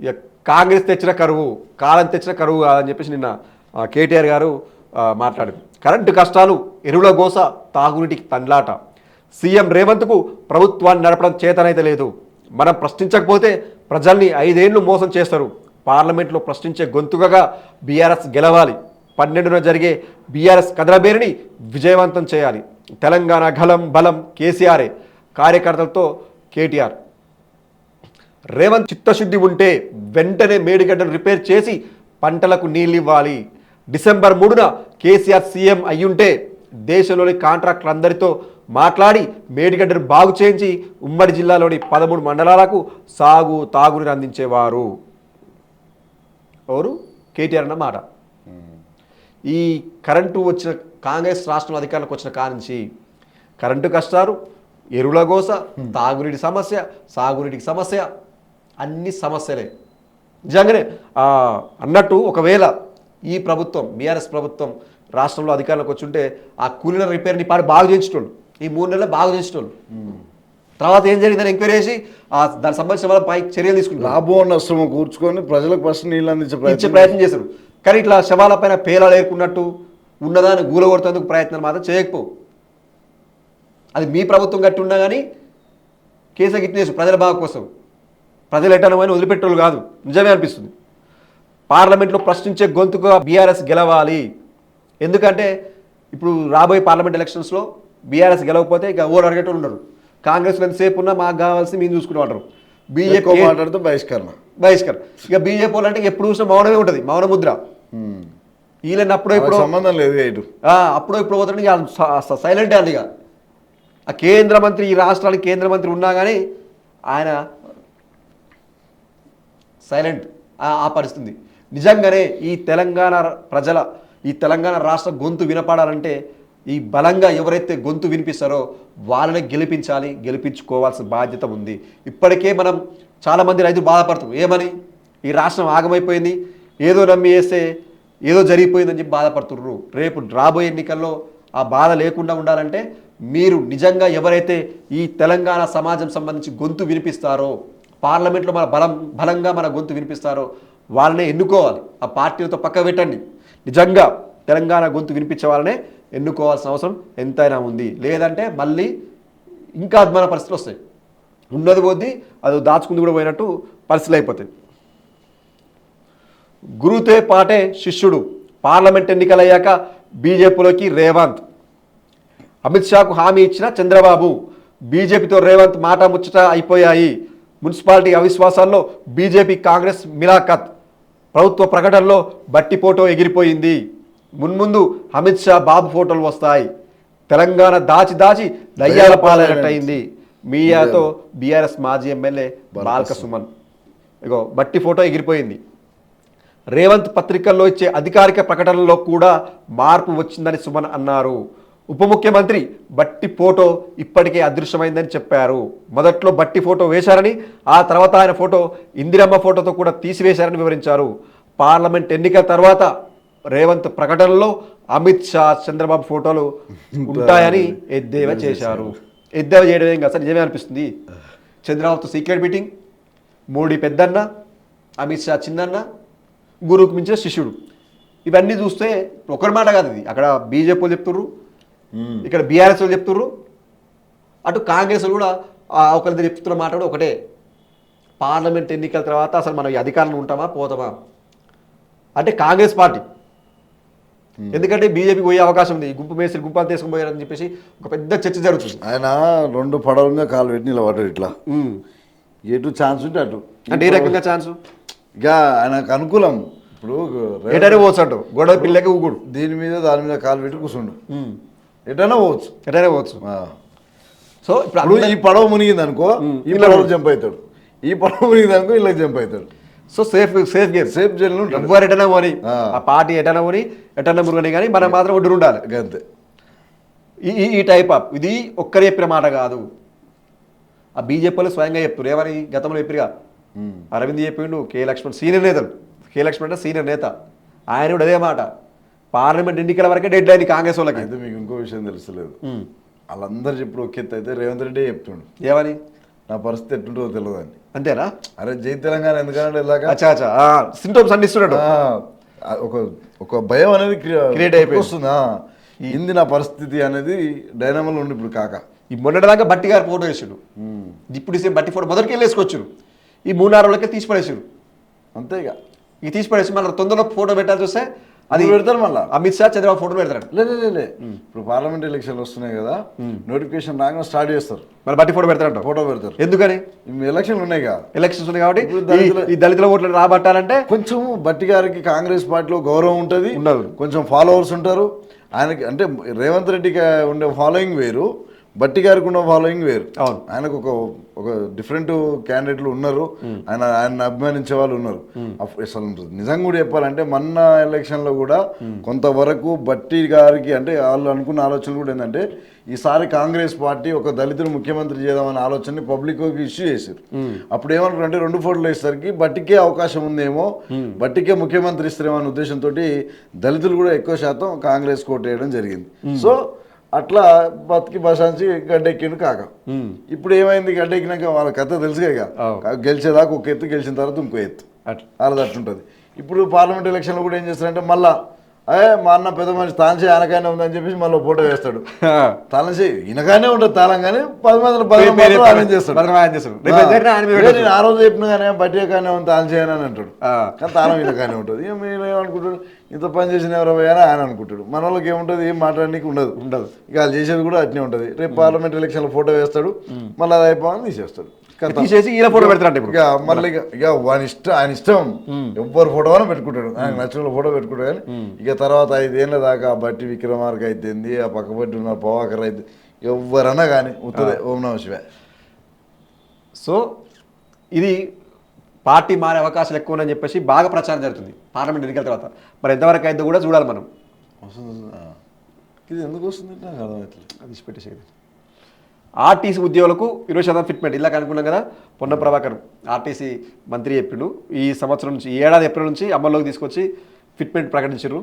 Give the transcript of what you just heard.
ఇక కాంగ్రెస్ తెచ్చిన కరువు కాలం తెచ్చిన కరువు కాదని చెప్పేసి నిన్న కేటీఆర్ గారు ఆ, మాట్లాడారు. కరెంటు కష్టాలు ఎరువుల గోస తాగునీటికి తండ్లాట. సీఎం రేవంత్కు ప్రభుత్వాన్ని నడపడం చేతనైతే లేదు. మనం ప్రశ్నించకపోతే ప్రజల్ని ఐదేళ్ళు మోసం చేస్తారు. పార్లమెంట్లో ప్రశ్నించే గొంతుకగా బీఆర్ఎస్ గెలవాలి. పన్నెండున జరిగే బీఆర్ఎస్ కదలబేరిని విజయవంతం చేయాలి. తెలంగాణ గలం బలం కేసీఆరే. కార్యకర్తలతో కేటీఆర్. రేవంత్ చిత్తశుద్ధి ఉంటే వెంటనే మేడిగడ్డను రిపేర్ చేసి పంటలకు నీళ్ళు ఇవ్వాలి డిసెంబర్ మూడున కేసీఆర్ సీఎం అయ్యుంటే దేశంలోని కాంట్రాక్టర్లందరితో మాట్లాడి మేడిగడ్డను బాగు చేయించి ఉమ్మడి జిల్లాలోని పదమూడు మండలాలకు సాగు తాగునీరు అందించేవారు. ఎవరు? కేటీఆర్ అన్న మాట. ఈ కరెంటు వచ్చిన కాంగ్రెస్ రాష్ట్రంలో అధికారంలోకి వచ్చిన కానించి కరెంటు కష్టాలు ఎరువుల గోస తాగునీటి సమస్య సాగునీటికి సమస్య అన్ని సమస్యలే. నిజంగానే అన్నట్టు ఒకవేళ ఈ ప్రభుత్వం బీఆర్ఎస్ ప్రభుత్వం రాష్ట్రంలో అధికారంలోకి వచ్చి ఉంటే ఆ కూలీల రిపేర్ని పాడు బాగు చేయించేటోళ్ళు. ఈ మూడు నెలలు బాగు చేసేటోళ్ళు తర్వాత ఏం జరిగిందని ఎంక్వైరీ చేసి ఆ దానికి సంబంధించిన వాళ్ళ పై చర్యలు తీసుకుంటారు లాభం నష్టము కూర్చుకొని ప్రజలకు ఫస్ట్ నీళ్ళు అందించే ప్రయత్నం చేశారు. కానీ ఇట్లా శవాల పైన పేలాలు ఏరుకున్నట్టు ఉన్నదాన్ని గూలగొడుతందుకు ప్రయత్నాలు మాత్రం చేయకపో. అది మీ ప్రభుత్వం కట్టి ఉన్నా కానీ కేసు గిట్టు చేసు ప్రజల బాగు కోసం. ప్రజలు ఎట్టనమని వదిలిపెట్టేవాళ్ళు కాదు. నిజమే అనిపిస్తుంది. పార్లమెంట్లో ప్రశ్నించే గొంతుగా బీఆర్ఎస్ గెలవాలి. ఎందుకంటే ఇప్పుడు రాబోయే పార్లమెంట్ ఎలక్షన్స్లో బీఆర్ఎస్ గెలవకపోతే ఇక ఓరు అడిగేటోళ్ళు ఉండరు. కాంగ్రెస్ ఎంతసేపు ఉన్నా మాకు కావాల్సి మేము ఎక్కువ బీజేపీ మాట్లాడితే బహిష్కరణ. బహిష్కర్ ఇక బీజేపీ వాళ్ళు అంటే ఎప్పుడు చూసినా మౌనమే ఉంటుంది. మౌన ముద్ర. వీళ్ళని అప్పుడో ఇప్పుడు సంబంధం లేదు అప్పుడో ఇప్పుడు పోతాడు సైలెంట్ అది ఇక. ఆ కేంద్ర మంత్రి ఈ రాష్ట్రానికి కేంద్ర మంత్రి ఉన్నా కానీ ఆయన సైలెంట్ ఆ పరిస్థితి నిజంగానే ఈ తెలంగాణ ప్రజల ఈ తెలంగాణ రాష్ట్ర గొంతు వినపడాలంటే ఈ బలంగా ఎవరైతే గొంతు వినిపిస్తారో వాళ్ళని గెలిపించాలి గెలిపించుకోవాల్సిన బాధ్యత ఉంది. ఇప్పటికే మనం చాలామంది రైతులు బాధపడుతున్నాం ఏమని? ఈ రాష్ట్రం ఆగమైపోయింది ఏదో నమ్మి వేస్తే ఏదో జరిగిపోయిందని చెప్పి బాధపడుతున్నారు. రేపు రాబోయే ఎన్నికల్లో ఆ బాధ లేకుండా ఉండాలంటే మీరు నిజంగా ఎవరైతే ఈ తెలంగాణ సమాజం సంబంధించి గొంతు వినిపిస్తారో పార్లమెంట్లో మన బలం బలంగా మన గొంతు వినిపిస్తారో వాళ్ళనే ఎన్నుకోవాలి. ఆ పార్టీలతో పక్క పెట్టండి. నిజంగా తెలంగాణ గొంతు వినిపించే వాళ్ళనే ఎన్నుకోవాల్సిన అవసరం ఎంతైనా ఉంది. లేదంటే మళ్ళీ ఇంకా అద్మాన పరిస్థితులు వస్తాయి. ఉన్నది పోద్ది అది దాచుకుంది కూడా పోయినట్టు పరిస్థితులు అయిపోతాయి. గురుతే పాటే శిష్యుడు. పార్లమెంట్ ఎన్నికలయ్యాక బీజేపీలోకి రేవంత్. అమిత్ షాకు హామీ ఇచ్చిన చంద్రబాబు. బీజేపీతో రేవంత్ మాట ముచ్చట అయిపోయాయి. మున్సిపాలిటీ అవిశ్వాసాల్లో బీజేపీ కాంగ్రెస్ మిలాఖత్ ప్రభుత్వ ప్రకటనలో బట్టి ఫోటో ఎగిరిపోయింది. మున్ముందు అమిత్ షా బాబు ఫోటోలు వస్తాయి. తెలంగాణ దాచి దాచి దయ్యాల పాలైనట్టయింది మీడియాతో బీఆర్ఎస్ మాజీ ఎమ్మెల్యే బాల్క సుమన్ ఇగో బట్టి ఫోటో ఎగిరిపోయింది. రేవంత్ పత్రికల్లో ఇచ్చే అధికారిక ప్రకటనలో కూడా మార్పు వచ్చిందని సుమన్ అన్నారు. ఉప ముఖ్యమంత్రి బట్టి ఫోటో ఇప్పటికే అదృశ్యమైందని చెప్పారు. మొదట్లో బట్టి ఫోటో వేశారని ఆ తర్వాత ఆయన ఫోటో ఇందిరమ్మ ఫోటోతో కూడా తీసివేశారని వివరించారు. పార్లమెంట్ ఎన్నికల తర్వాత రేవంత్ ప్రకటనలో అమిత్ షా చంద్రబాబు ఫోటోలు ఉంటాయని ఎద్దేవా చేశారు. ఎద్దేవా చేయడం ఏం కాదు నిజమే అనిపిస్తుంది. చంద్రబాబుతో సీక్రెట్ మీటింగ్ మోడీ పెద్దన్న అమిత్ షా చిన్నన్న గురువుకు మించిన శిష్యుడు. ఇవన్నీ చూస్తే ఒకరి మాట కాదు ఇది. అక్కడ బీజేపీ చెప్తుర్రు ఇక్కడ బీఆర్ఎస్ వాళ్ళు చెప్తుర్రు. అటు కాంగ్రెస్ వాళ్ళు కూడా ఆ ఒకరిద్దరు చెప్తున్న మాట కూడా ఒకటే. పార్లమెంట్ ఎన్నికల తర్వాత అసలు మనం అధికారంలో ఉంటామా పోతామా? అంటే కాంగ్రెస్ పార్టీ. ఎందుకంటే బీజేపీ పోయే అవకాశం ఉంది. గుంపు మేసులు గుంపు అంతా తీసుకుని పోయారని చెప్పేసి ఒక పెద్ద చర్చ జరుగుతుంది. ఆయన రెండు పడవలుగా కాలు పెట్టి నిలబడ్డాడు ఇట్లా. ఉమ్. ఎటు ఛాన్స్ ఉంటే అటు. అంటే ఏ రకంగా ఛాన్స్ ఇక ఆయనకు అనుకూలం. ఇప్పుడు పోవచ్చు అంటావు. గొడవ పిల్లకి ఊగుడు. దీని మీద దాని మీద కాలు పెట్టి కూర్చుండు. ఎటైనా పోవచ్చు. ఎటైనా పోవచ్చు. సో ఇప్పుడు ఈ పడవ మునిగింది అనుకో ఈ పడవ జంప్ అవుతాడు. ఈ పడవ మునిగింది అనుకో ఇలా జంప్ అవుతాడు. So safe safe game safe jail ఎవ్వరు ఎటనా పోని. ఆ. పార్టీ ఎటనా పోని ఎటన్నా మురుగని కానీ మనం మాత్రం ఒడ్డు ఉండాలి. అంతే. ఈ ఈ- టైప్ ఆఫ్ ఇది ఒక్కరు చెప్పిన మాట కాదు. ఆ బీజేపీలో స్వయంగా చెప్తారు ఏమని గతంలో చెప్పిరుగా ఉమ్. అరవింద్ చెప్పిండు కే లక్ష్మణ్ సీనియర్ నేతలు. కే లక్ష్మణ్ అంటే సీనియర్ నేత. ఆయన కూడా అదే మాట. పార్లమెంట్ ఎన్నికల వరకే డెడ్ లైన్ కాంగ్రెస్ వాళ్ళకి. అయితే మీకు ఇంకో విషయం తెలుస్తలేదు. ఉమ్. వాళ్ళందరూ చెప్పుడు ఒక ఎత్తు అయితే రేవంత్ రెడ్డి చెప్తుండు. ఏమని? నా పరిస్థితి ఎట్టుంటుందో తెలియదు అని. అంతేనా? అరే జై తెలంగాణ ఎందుకంటే ఇలాగా సింటమ్స్ అన్ని ఇస్తున్నాడు ఒక ఒక భయం అనేది అయిపోయింది. వస్తుందా. ఇంది నా పరిస్థితి అనేది డైనామల్ ఉండి ఇప్పుడు కాక. ఈ మొన్నటిదాకా బట్టి గారు ఫోటో వేసాడు. ఇప్పుడు ఇసే బట్టి ఫోటో మొదటికి వెళ్ళి వేసుకొచ్చారు ఈ మూడు నాలుగు రోజులకే తీసి పడేసారు అంతే ఇక. ఇక తీసి పడేసి మళ్ళీ తొందరలో ఫోటో పెట్టాల్సి వస్తే అది పెడతారు మళ్ళా? అమిత్ షా చంద్రబాబు ఫోటో పెడతాడు. లే లే, లే, లే. ఇప్పుడు పార్లమెంట్ ఎలక్షన్లు వస్తున్నాయి కదా నోటిఫికేషన్ రాగానే స్టార్ట్ చేస్తారు. మళ్ళీ బట్టి ఫోటో పెడతాడంట. ఫోటో పెడతారు. ఎందుకని? ఎలక్షన్లు ఉన్నాయి కదా. ఎలక్షన్స్ ఉన్నాయి కాబట్టి ఈ- దళితుల- ఓట్లు రాబట్టాలంటే కొంచెం బట్టి గారికి కాంగ్రెస్ పార్టీలో గౌరవం ఉంటుంది. ఉండదు. కొంచెం ఫాలోవర్స్ ఉంటారు. ఆయనకి అంటే రేవంత్ రెడ్డికి ఉండే ఫాలోయింగ్ వేరు. బట్టి గారికి ఉన్న ఫాలోయింగ్ వేరు. అవును. ఆయనకు ఒక ఒక డిఫరెంట్ క్యాండిడేట్లు ఉన్నారు. ఆయన ఆయన అభిమానించే వాళ్ళు ఉన్నారు. అసలు నిజంగా కూడా చెప్పాలంటే మొన్న ఎలక్షన్లో కూడా కొంతవరకు బట్టి గారికి అంటే వాళ్ళు అనుకున్న ఆలోచన కూడా ఏంటంటే ఈసారి కాంగ్రెస్ పార్టీ ఒక దళితుడు ముఖ్యమంత్రి చేద్దామనే ఆలోచనని పబ్లిక్ ఇష్యూ చేశారు. అప్పుడు ఏమనుకున్నారు అంటే రెండు ఫోటోలు వేసేసరికి బట్టికే అవకాశం ఉందేమో బట్టికే ముఖ్యమంత్రి ఇస్తారేమో అనే ఉద్దేశంతో దళితులు కూడా ఎక్కువ శాతం కాంగ్రెస్ కోట్ వేయడం జరిగింది. సో అట్లా బతికి బసాంచి గడ్డెక్కిండు కాక. ఇప్పుడు ఏమైంది? గడ్డెక్కినాక వాళ్ళ కథ తెలుసుగా. గెలిచేదాకా ఒక ఎత్తు గెలిచిన తర్వాత ఇంకో ఎత్తు. అట్లా వాళ్ళది అట్లుంటుంది. ఇప్పుడు పార్లమెంట్ ఎలక్షన్లో కూడా ఏం చేస్తారంటే మళ్ళా అయ్యే మా అన్న పెద్ద మనిషి తాన్సే ఆనకానే ఉందని చెప్పేసి మళ్ళీ ఫోటో వేస్తాడు. తాళంసే ఈయనగానే ఉంటుంది తాళం కానీ పది మందిలో పది మంది పేరు ఆయన చేస్తాడు ఆ రోజు చెప్పిన కానీ బట్టే కానీ ఉంది చేయను అని అంటాడు. కానీ తాళం ఈయనగానే ఉంటుంది. ఏమనుకుంటాడు? ఇంత పని చేసిన ఎవరో అని ఆయన అనుకుంటాడు. మన వాళ్ళకి ఏముంటుంది? ఏం మాట్లాడడానికి ఉండదు. ఉండదు. ఇక వాళ్ళు చేసేది కూడా అట్నే ఉంటుంది. రేపు పార్లమెంట్ ఎలక్షన్లో ఫోటో వేస్తాడు. మళ్ళీ అది అయిపోవాలని తీసేస్తాడు. తీసేసి ఈయన ఫోటో ఇప్పుడు. ఇక మళ్ళీ ఇక ఇక వాని ఇష్టం ఆయన ఇష్టం. ఎవ్వరు ఫోటో అని పెట్టుకుంటాడు. ఆయన నచ్చిన ఫోటో పెట్టుకుంటాడు కానీ ఇక తర్వాత ఐదేళ్ళ దాకా ఆ బట్టి విక్రమార్క అయితేంది ఆ పక్క బట్టి ఉన్న పవాకర్ అయితే ఎవరన్నా కానీ ఉత్తదే ఓం నమ శివాయ. సో ఇది పార్టీ మారే అవకాశాలు ఎక్కువ ఉన్నాయని చెప్పేసి బాగా ప్రచారం జరుగుతుంది. పార్లమెంట్ ఎన్నికల తర్వాత. మరి ఎంతవరకు అయితే కూడా చూడాలి మనం. ఇది ఎందుకు వస్తుంది? నాకు అర్థమవుతుంది అది ఇచ్చిపెట్టేసేది ఆర్టీసీ ఉద్యోగులకు ఇరవై శాతం ఫిట్మెంట్. ఇలా అనుకున్నాం కదా పొన్న ప్రభాకర్ ఆర్టీసీ మంత్రి చెప్పిండు ఈ సంవత్సరం నుంచి ఏడాది ఏప్రిల్ నుంచి అమల్లోకి తీసుకొచ్చి ఫిట్మెంట్ ప్రకటించారు